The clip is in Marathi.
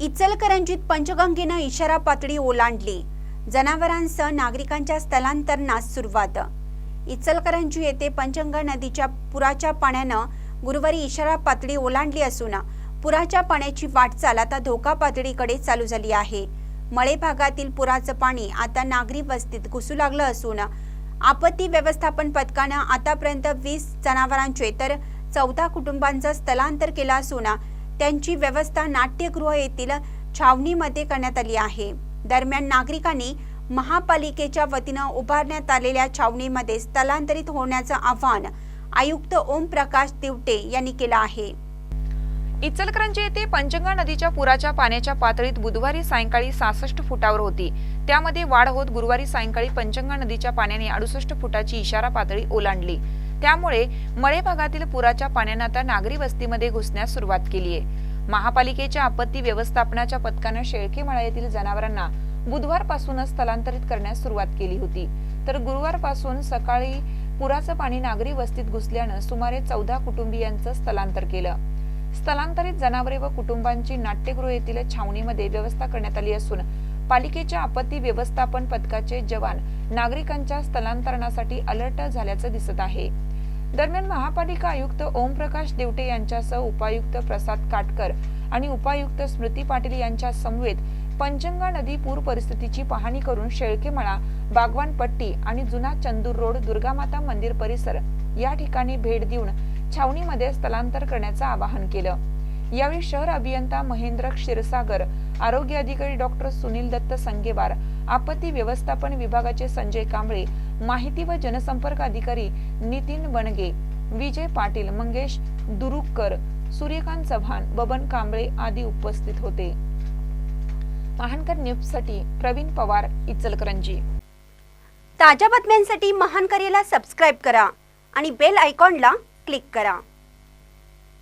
इचलकरंजीत पंचगंगेनं इशारा पातळी ओलांडली. जनावरांसह नागरिकांच्या स्थलांतरणास सुरुवात. इचलकरंजी येथे पंचगंगा नदीच्या पुराच्या पाण्यानं गुरुवारी इशारा पातळी ओलांडली असून पुराच्या पाण्याची वाटचाल आता धोका पातळीकडे चालू झाली आहे. मळे भागातील पुराचं पाणी आता नागरी वस्तीत घुसू लागलं असून आपत्ती व्यवस्थापन पथकानं आतापर्यंत वीस जनावरांचे तर चौदा कुटुंबांचं स्थलांतर केलं असून त्यांची व्यवस्था नाट्यगृह येथील छावणीमध्ये करण्यात आली आहे. दरम्यान नागरिकांनी महापालिकेच्या वतीनं उभारण्यात आलेल्या छावणीमध्ये स्थलांतरित होण्याचं आव्हान आयुक्त ओम प्रकाश दिवटे यांनी केलं आहे. इचलकरंजी येथे पंचगंगा नदीच्या पुराच्या पाण्याच्या पातळीत बुधवारी सायंकाळी सहासष्ट फुटावर होती. त्यामध्ये वाढ होत गुरुवारी सायंकाळी पंचगंगा नदीच्या पाण्याने अडुसष्ट फुटाची इशारा पातळी ओलांडली. त्यामुळे मळे भागातील पुराच्या पाण्यानं आता नागरी वस्तीमध्ये घुसण्यास सुरुवात केली आहे. महापालिकेच्या आपत्ती व्यवस्थापनाच्या पथकानं शेळकेमळा येथील जनावरांना बुधवारपासूनच स्थलांतरित करण्यास सुरुवात केली होती. तर गुरुवारपासून सकाळी पुराचं पाणी नागरी वस्तीत घुसल्यानं सुमारे चौदा कुटुंबियांचं स्थलांतर केलं. स्थलांतरित जनावरे व कुटुंबांची नाट्यगृह येथील छावणीमध्ये व्यवस्था करण्यात आली असून पालिकेच्या आपत्ती व्यवस्थापन पथकाचे जवान नागरिकांच्या स्थलांतरणासाठी अलर्ट झाल्याचं दिसत आहे. दरम्यान महापालिका आयुक्त ओमप्रकाश देवटे यांच्यासह उपायुक्त प्रसाद काटकर आणि उपायुक्त स्मृती पाटील यांच्या समवेत पंचंगा नदी पूर परिस्थितीची पाहणी करून शेळकेमळा बागवान पट्टी आणि जुना चंदूर रोड दुर्गामाता मंदिर परिसर या ठिकाणी भेट देऊन छावणीमध्ये स्थलांतर करण्याचं आवाहन केलं. यावेळी शहर अभियंता महेंद्र क्षीरसागर आरोग्य अधिकारी डॉक्टर सुनील दत्त संगेवार आपत्ती व्यवस्थापन विभागाचे संजय कांबळे माहिती व जनसंपर्क अधिकारी नितीन बनगे विजय पाटील मंगेश दुरुककर सूर्यकांत चव्हाण बबन कांबळे आदी उपस्थित होते. महानकर न्यूजसाठी प्रवीण पवार इचलकरंजी. ताज्या बातम्यांसाठी महानकरेला सबस्क्राईब करा आणि बेल आयकॉनला क्लिक करा.